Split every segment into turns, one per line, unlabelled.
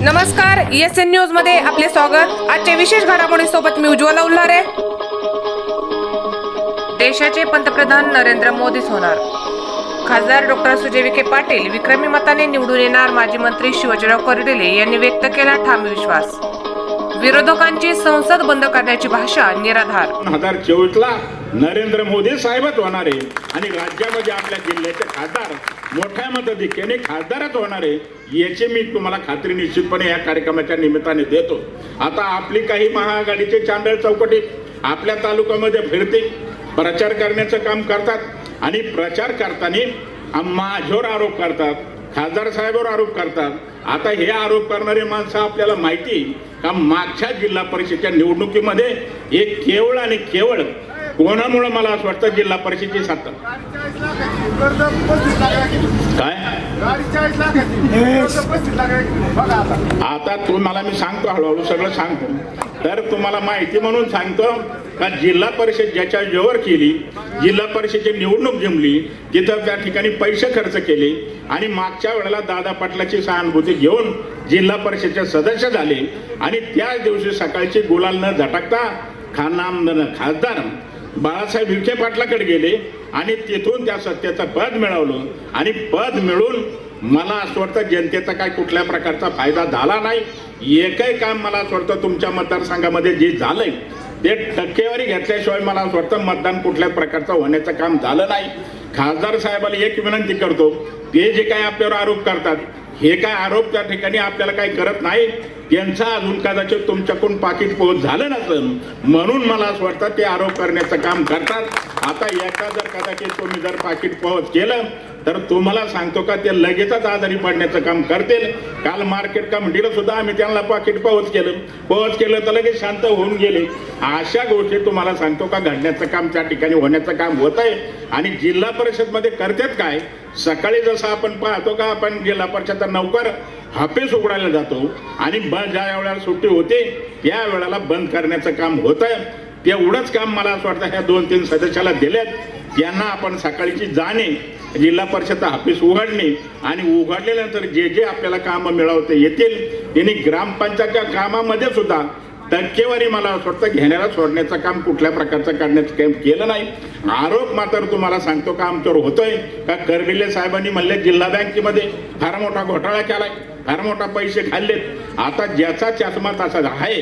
नमस्कार S N न्यूजमध्ये आपले स्वागत. आजच्या विशेष घडामोडी सोबत मी उज्ज्वला उल्हारे. देशाचे पंतप्रधान नरेंद्र मोदीच होणार. खासदार डॉक्टर सुजय विखे पाटील विक्रमी मताने निवडून येणार माजी मंत्री शिवाजीराव कर्डिले यांनी व्यक्त केला ठाम विश्वास. विरोधकांची संसद बंद करण्याची भाषा निराधार.
नरेंद्र मोदी साहेबच होणार आहे. आणि राज्यामध्ये आपल्या जिल्ह्याचे खासदार मोठ्या मताधिक्याने खासदारच होणार आहे याची मी तुम्हाला खात्री निश्चितपणे या कार्यक्रमाच्या निमित्ताने देतो. आता आपली काही महाआघाडीचे चांदळ चौकटी आपल्या तालुक्यामध्ये फिरते प्रचार करण्याचं काम करतात आणि प्रचार करताना माझ्यावर आरोप करतात खासदार साहेबांवर आरोप करतात. आता हे आरोप करणारे माणसं आपल्याला माहिती का? मागच्या जिल्हा परिषदेच्या निवडणुकीमध्ये हे केवळ आणि केवळ कोणामुळे मला असं वाटतं जिल्हा परिषदेची सत्ता काय? आता तुम्हाला मी सांगतो हळूहळू सगळं सांगतो. तर तुम्हाला माहिती म्हणून सांगतो का जिल्हा परिषद ज्याच्या जेवर केली जिल्हा परिषदेची निवडणूक जिंकली तिथं त्या ठिकाणी पैसे खर्च केले आणि मागच्या वेळेला दादा पाटलाची सहानुभूती घेऊन जिल्हा परिषदेचे सदस्य झाले आणि त्याच दिवशी सकाळची गुलाल न झटकता खानाम खासदार बाळासाहेब विखे पाटलाकडे गेले आणि तिथून त्या सत्तेचं पद मिळवलं. आणि पद मिळून मला असं वाटतं जनतेचा काय कुठल्या प्रकारचा फायदा झाला नाही. एकही काम मला असं वाटतं तुमच्या मतदारसंघामध्ये जे झालंय ते टक्केवारी घेतल्याशिवाय मला असं वाटतं मतदान कुठल्या प्रकारचं होण्याचं काम झालं नाही. खासदार साहेबाला एक विनंती करतो ते जे काही आपल्यावर आरोप करतात हे काय आरोप त्या ठिकाणी आपल्याला काही करत नाही. यांचा अजून कदाचित तुमच्याकडून पाकिट पोहोच झालं नसेल म्हणून मला असं वाटतं ते आरोप करण्याचं काम करतात. आता याचा जर कदाचित तुम्ही जर पाकिट पोहोच केलं तर तुम्हाला सांगतो का ते लगेचच आजारी पडण्याचं काम करतील. काल मार्केट कमिटीला सुद्धा आम्ही त्यांना पाकिट पोहोच केलं. पोहोच केलं तर लगेच शांत होऊन गेले. अशा गोष्टी तुम्हाला सांगतो का घडण्याचं काम त्या ठिकाणी होण्याचं काम होत आहे. आणि जिल्हा परिषदमध्ये करतात काय सकाळी जसं आपण पाहतो का आपण जिल्हा परिषदचा नौकर हापेस उघडायला जातो. आणि ब ज्या वेळेला सुट्टी होते त्या वेळेला बंद करण्याचं काम होतं तेवढंच काम मला असं वाटतं ह्या दोन तीन सदस्याला दिलेत. यांना आपण सकाळची जाणे जिल्हा परिषद ऑफिस उघडणे आणि उघडल्यानंतर जे जे आपल्याला कामं मिळवता येतील त्यांनी ग्रामपंचायतच्या कामामध्ये सुद्धा टक्केवारी मला असं वाटतं घेण्याला सोडण्याचं काम कुठल्या प्रकारचं करण्याचं काम केलं नाही. आरोप मात्र तुम्हाला सांगतो का आमच्यावर होतोय? का कर्डिले साहेबांनी म्हणले जिल्हा बँकेमध्ये फार मोठा घोटाळा केलाय फार मोठा पैसे खाल्लेत. आता ज्याचा चष्मा तसा आहे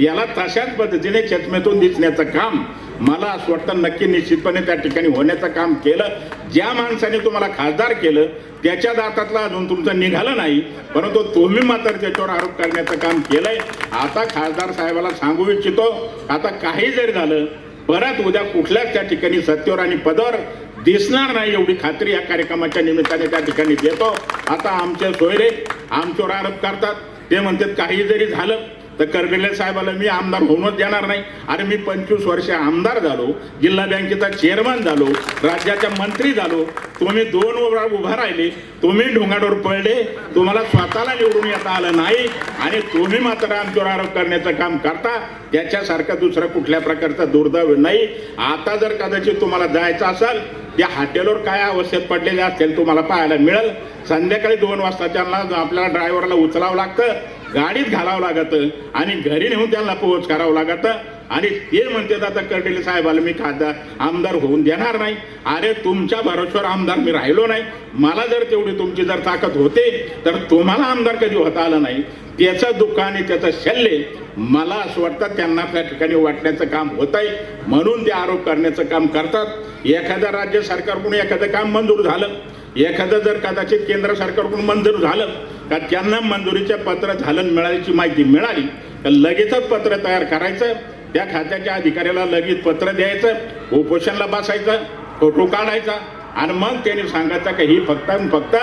याला तशाच पद्धतीने चष्मेतून दिसण्याचं काम मला असं वाटतं नक्की निश्चितपणे त्या ठिकाणी होण्याचं काम केलं. ज्या माणसाने तुम्हाला खासदार केलं त्याच्या दातातला अजून तुमचं निघालं नाही परंतु तुम्ही मात्र त्याच्यावर आरोप करण्याचं काम केलंय. आता खासदार साहेबाला सांगू इच्छितो आता काही जरी झालं परत उद्या कुठल्याच त्या ठिकाणी सत्तेवर आणि पदावर दिसणार नाही एवढी खात्री या कार्यक्रमाच्या निमित्ताने त्या ठिकाणी देतो. आता आमचे सोयरे आमच्यावर आरोप करतात. ते म्हणतात काही जरी झालं तर करगले साहेबाला मी आमदार होऊनच देणार नाही. अरे मी पंचवीस वर्ष आमदार झालो जिल्हा बँकेचा चेअरमन झालो राज्याचा मंत्री झालो. तुम्ही दोन वेळा उभा राहिले तुम्ही ढोंगाडोर पडले तुम्हाला स्वतःला निवडून येता आलं नाही आणि तुम्ही मात्र आमच्यावर आरोप करण्याचं काम करता. त्याच्यासारखं दुसरं कुठल्या प्रकारचा दुर्दैव नाही. आता जर कदाचित तुम्हाला जायचं असेल त्या हॉटेलवर काय अवस्थेत पडलेले असतील तुम्हाला पाहायला मिळेल. संध्याकाळी दोन वाजता त्यांना आपल्याला ड्रायव्हरला उचलावं लागतं. गाडीत घालावं लागतं आणि घरी नेऊन त्यांना पोहोच करावं लागतं. आणि ते म्हणतात आता कर्डिले साहेबाला मी खासदार आमदार होऊन देणार नाही. अरे तुमच्या भरोश्यावर आमदार मी राहिलो नाही. मला जर तेवढी तुमची जर ताकद होते तर तुम्हाला आमदार कधी होता आलं नाही. त्याचं दुःख आणि त्याचं शल्य मला असं वाटतं त्यांना त्या ठिकाणी वाटण्याचं काम होत आहे म्हणून ते आरोप करण्याचं काम करतात. एखाद्या राज्य सरकारकडून एखादं काम मंजूर झालं एखादं जर कदाचित केंद्र सरकारकडून मंजूर झालं का त्यांना मंजुरीचं पत्र झालं मिळाल्याची माहिती मिळाली तर लगेचच पत्र तयार करायचं त्या खात्याच्या अधिकाऱ्याला लगेच पत्र द्यायचं उपोषणला बसायचं फोटो काढायचा आणि मग त्यांनी सांगायचं की ही फक्त फक्त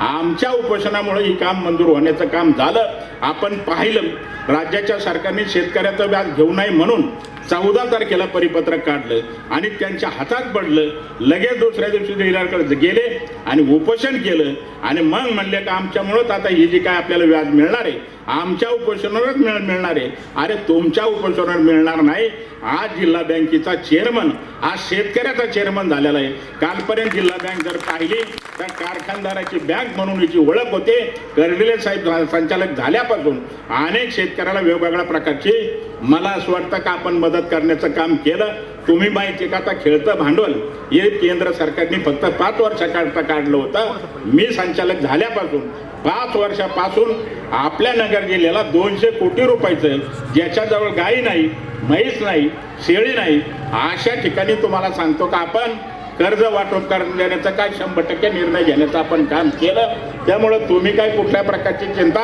आमच्या उपोषणामुळे ही काम मंजूर होण्याचं काम झालं. आपण पाहिलं राज्याच्या सरकारने शेतकऱ्याचं व्याज घेऊ नये म्हणून चौदा तारखेला परिपत्रक काढलं आणि त्यांच्या हातात पडलं. लगेच दुसऱ्या दिवशी जिल्ह्याकडे गेले आणि उपोषण केलं. आणि मग म्हणले का आमच्यामुळंच आता ही जी काय आपल्याला व्याज मिळणार आहे आमच्या उपोषणावरच मिळ मिळणार आहे. अरे तुमच्या उपोषणावर मिळणार नाही. आज जिल्हा बँकेचा चेअरमन आज शेतकऱ्याचा चेअरमन झालेला आहे. कालपर्यंत जिल्हा बँक जर पाहिली तर कारखानदाराची बँक म्हणून हिची ओळख होते. कर्डिले साहेब संचालक झाल्यापासून अनेक शेतकऱ्याला वेगवेगळ्या प्रकारची मला असं वाटतं का आपण मदत करण्याचं काम केलं. तुम्ही माहिती आहे का आता खेळतं भांडवल हे केंद्र सरकारने फक्त पाच वर्षाकरता काढलं होतं. मी संचालक झाल्यापासून पाच वर्षापासून आपल्या नगर जिल्ह्याला दोनशे कोटी रुपयाचं ज्याच्याजवळ गाई नाही म्हैस नाही शेळी नाही अशा ठिकाणी तुम्हाला सांगतो का आपण कर्ज वाटप करून देण्याचा काय शंभर टक्के निर्णय घेण्याचं आपण काम केलं. त्यामुळं तुम्ही काय कुठल्या प्रकारची चिंता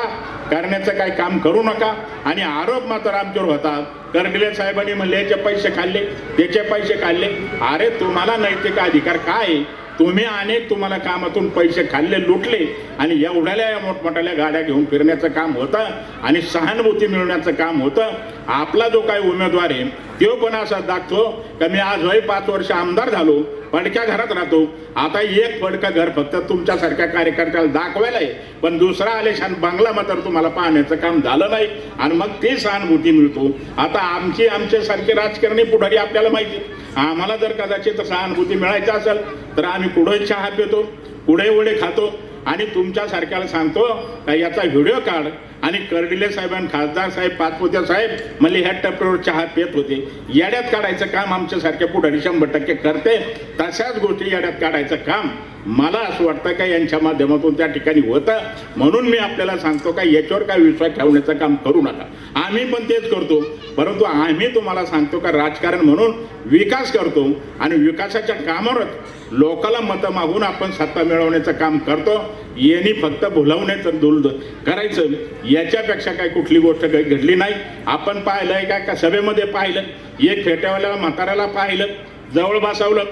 करण्याचं काही काम करू नका. आणि आरोप मात्र आमच्यावर होता कर्डिले साहेबांनी म्हणले याचे पैसे खाल्ले. त्याचे पैसे खाल्ले. अरे तुम्हाला नैतिक अधिकार काय आहे? तुम्ही अनेक तुम्हाला कामातून पैसे खाल्ले लुटले. आणि एवढ्याल्या या मोठमोठ्याल्या गाड्या घेऊन फिरण्याचं काम होतं. आणि सहानुभूती मिळवण्याचं काम होतं. आपला जो काही उमेदवार आहे तो पण असा दाखतो का मी आज वय पाच वर्ष आमदार झालो. फडक्या घरात राहतो. आता एक फडका घर फक्त तुमच्यासारख्या कार्यकर्त्याला दाखवायला आहे. पण दुसरा आलेशान बांगला मात्र तुम्हाला पाहण्याचं काम झालं नाही. आणि मग ते सहानुभूती मिळतो. आता आमची आमच्यासारखे राजकारणी पुढारी आपल्याला माहिती आम्हाला जर कदाचित सहानुभूती मिळायची असेल तर आम्ही पुढे चहा पितो पुढे वडे खातो आणि तुमच्यासारख्याला सांगतो का याचा व्हिडिओ काढ. आणि कर्डिले साहेब आणि खासदार साहेब पाचपुते साहेब म्हणले ह्या टप्प्यावर चहा पेत होते. येड्यात काढायचं काम आमच्यासारख्या पुढारी शंभर टक्के करते. तशाच गोष्टी येड्यात काढायचं काम. मला असं वाटतं का यांच्या माध्यमातून त्या ठिकाणी होतं. म्हणून मी आपल्याला सांगतो का याच्यावर काय विश्वास ठेवण्याचं काम करू नका. आम्ही पण तेच करतो. परंतु आम्ही तुम्हाला सांगतो का राजकारण म्हणून विकास करतो आणि विकासाच्या कामावरच लोकाला मतं मागून आपण सत्ता मिळवण्याचं काम करतो. यांनी फक्त भुलवण्याचं दुल करायचं. याच्यापेक्षा काय कुठली गोष्ट काही घडली नाही. आपण पाहिलंय काय का सभेमध्ये पाहिलं. एक फेट्यावाल्याला म्हाताऱ्याला पाहिलं. जवळ बसवलं.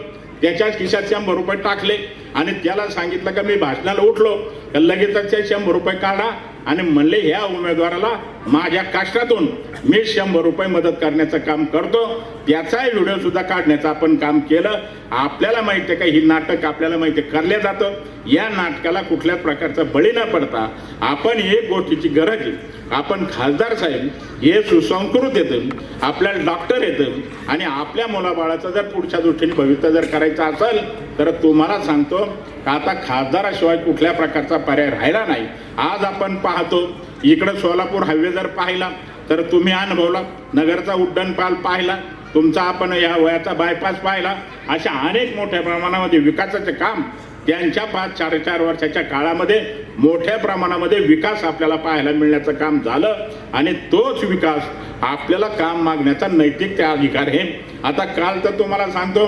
त्याच्याच खिशात शंभर रुपये टाकले. आणि त्याला सांगितलं का मी भाषणाला उठलो. लगेचच शंभर रुपये काढा. आणि म्हणले ह्या उमेदवाराला माझ्या कष्टातून मी शंभर रुपये मदत करण्याचं काम करतो. त्याचाही व्हिडिओ सुद्धा काढण्याचं आपण काम केलं. आपल्याला माहिती आहे का ही नाटक आपल्याला माहिती आहे करले जातं. या नाटकाला कुठल्या प्रकारचा बळी न पडता आपण एक गोष्टीची गरज आहे. आपण खासदार साहेब हे सुसंस्कृत येतं आपल्याला डॉक्टर येतं आणि आपल्या मुलाबाळाचं जर पुढच्या दृष्टीने भविष्य जर करायचं असेल तर तुम्हाला सांगतो का आता खासदाराशिवाय कुठल्या प्रकारचा पर्याय राहिला नाही. आज आपण पाहतो इकडं सोलापूर हायवे जर पाहिला तर तुम्ही अनुभवला नगरचा उड्डाणपाल पाहिला तुमचा आपण या वयाचा बायपास पाहिला अशा अनेक मोठ्या प्रमाणामध्ये विकासाचे काम त्यांच्या पाच चार चार वर्षाच्या काळामध्ये मोठ्या प्रमाणामध्ये विकास आपल्याला पाहायला मिळण्याचं काम झालं आणि तोच विकास आपल्याला काम मागण्याचा नैतिक त्या अधिकार आहे. आता काल तर तुम्हाला सांगतो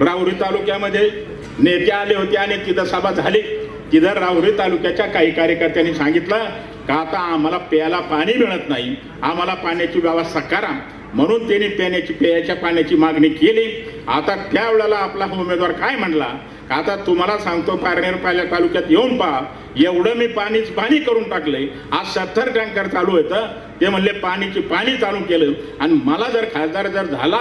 राहुरी तालुक्यामध्ये नेते आले होते आणि तिथं सभा झाली. तिथं राहुरी तालुक्याच्या काही कार्यकर्त्यांनी सांगितलं का आता आम्हाला प्यायला पाणी मिळत नाही? आम्हाला पाण्याची व्यवस्था करा. म्हणून त्यांनी पिण्याची प्यायच्या पाण्याची मागणी केली. आता त्यावेळेला आपला उमेदवार काय म्हणला? का आता तुम्हाला सांगतो पारनेर पाल्या तालुक्यात येऊन पहा. एवढं मी पाणीच पाणी करून टाकलंय. आज सत्तर टँकर चालू होतं. ते म्हणले पाणीची पाणी चालू केलं. आणि मला जर खासदार जर झाला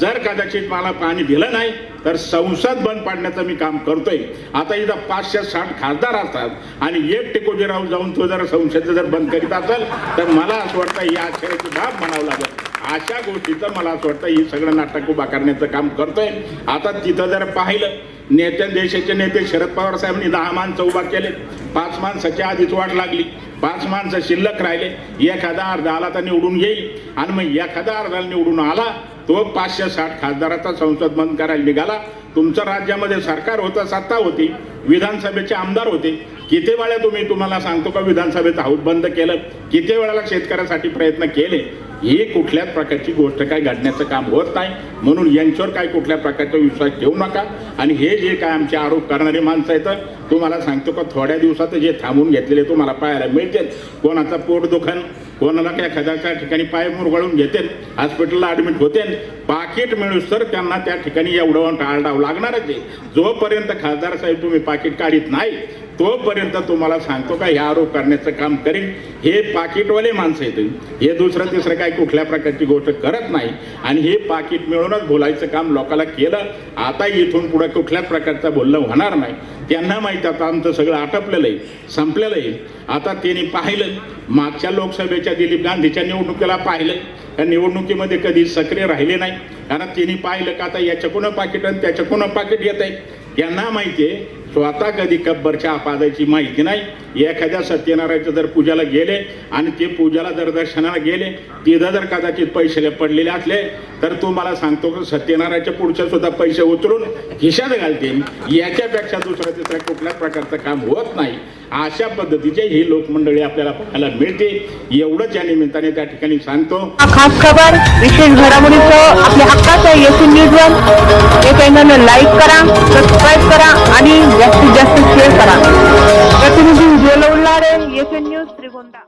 जर कदाचित मला पाणी दिलं नाही तर संसद बंद पाडण्याचं मी काम करतोय. आता इथं पाचशे साठ खासदार असतात आणि एक टिकोजीराव जाऊन तो जर संसद जर बंद करीत असेल तर मला असं वाटतं ही आश्चर्याची बाब म्हणावं लागेल. अशा गोष्टीचं मला असं वाटतं ही सगळं नाटक उभा करण्याचं काम करतोय. आता तिथं जर पाहिलं नेत्या देशाचे नेते शरद पवार साहेबांनी दहा माणसं उभा केले पाच माणसाची आधीच वाट लागली. पाच माणसं शिल्लक राहिले. एखादा अर्धा आला तर निवडून येईल. आणि मग एखादा अर्धा निवडून आला तो पाचशे साठ खासदाराचा संसद बंद करायला निघाला. तुमचं राज्यामध्ये सरकार होतं सत्ता होती. विधानसभेचे आमदार होते. किती वेळा तुम्ही तुम्हाला सांगतो का विधानसभेचं हाऊस बंद केलं? किती वेळाला शेतकऱ्यासाठी प्रयत्न केले? ही कुठल्याच प्रकारची गोष्ट काय घडण्याचं काम होत नाही. म्हणून यांच्यावर काय कुठल्या प्रकारचा विश्वास ठेवू नका. आणि हे जे काय आमचे आरोप करणारे माणसं आहेत तुम्हाला सांगतो का थोड्या दिवसात जे थांबून घेतलेले तुम्हाला पाहायला मिळतील. कोणाचा पोट दुखन कोणाला काय एखाद्याच्या ठिकाणी पाय मुरगळून घेते हॉस्पिटलला ऍडमिट होते पाकिट मिळूसर त्यांना त्या ठिकाणी एवढं टाळडाव लागणारच आहे. जोपर्यंत खासदार साहेब तुम्ही पाकिट काढीत नाही तोपर्यंत तुम्हाला सांगतो का ह्या आरोप करण्याचं काम करेन. हे पाकिटवाले माणसं आहेत. हे दुसरं तिसरं काही कुठल्या प्रकारची गोष्ट करत नाही. आणि हे पाकिट मिळूनच बोलायचं काम लोकाला केलं. आता इथून पुढे कुठल्याच प्रकारचं बोलणं होणार नाही. त्यांना माहीत आता आमचं सगळं आटपलेलं आहे संपलेलं आहे. आता त्यांनी पाहिलं. मागच्या लोकसभेच्या दिलीप गांधीच्या निवडणुकीला पाहिलं. त्या निवडणुकीमध्ये कधी सक्रिय राहिले नाही. कारण त्यांनी पाहिलं का आता याच्या कोण पाकिट आणि त्याच्या कोण पाकिट येत आहे. त्यांना माहिती आहे स्वतः कधी कब्बरच्या आपादाची माहिती नाही. एखाद्या सत्यनारायणच्या जर पूजाला गेले आणि ते पूजाला जर दर्शनाला गेले तिथं जर कदाचित पैसे पडलेले असले तर तुम्हाला सांगतो की सत्यनारायणच्या पुढच्या सुद्धा पैसे उचलून खिशात घालतील. याच्यापेक्षा दुसऱ्या तिसऱ्या कुठल्याच प्रकारचं काम होत नाही. अशा पद्धतीचे ही लोकमंडळी आपल्याला पाहायला मिळते. एवढंच या निमित्ताने त्या ठिकाणी सांगतो.
खास खबर विशेष घडामोडीचं आपल्या हक्काचं A C news one. Like करा सबस्क्राईब करा आणि जास्तीत जास्त शेअर करा. प्रतिनिधी Vijay Londhare S N news Shrigonda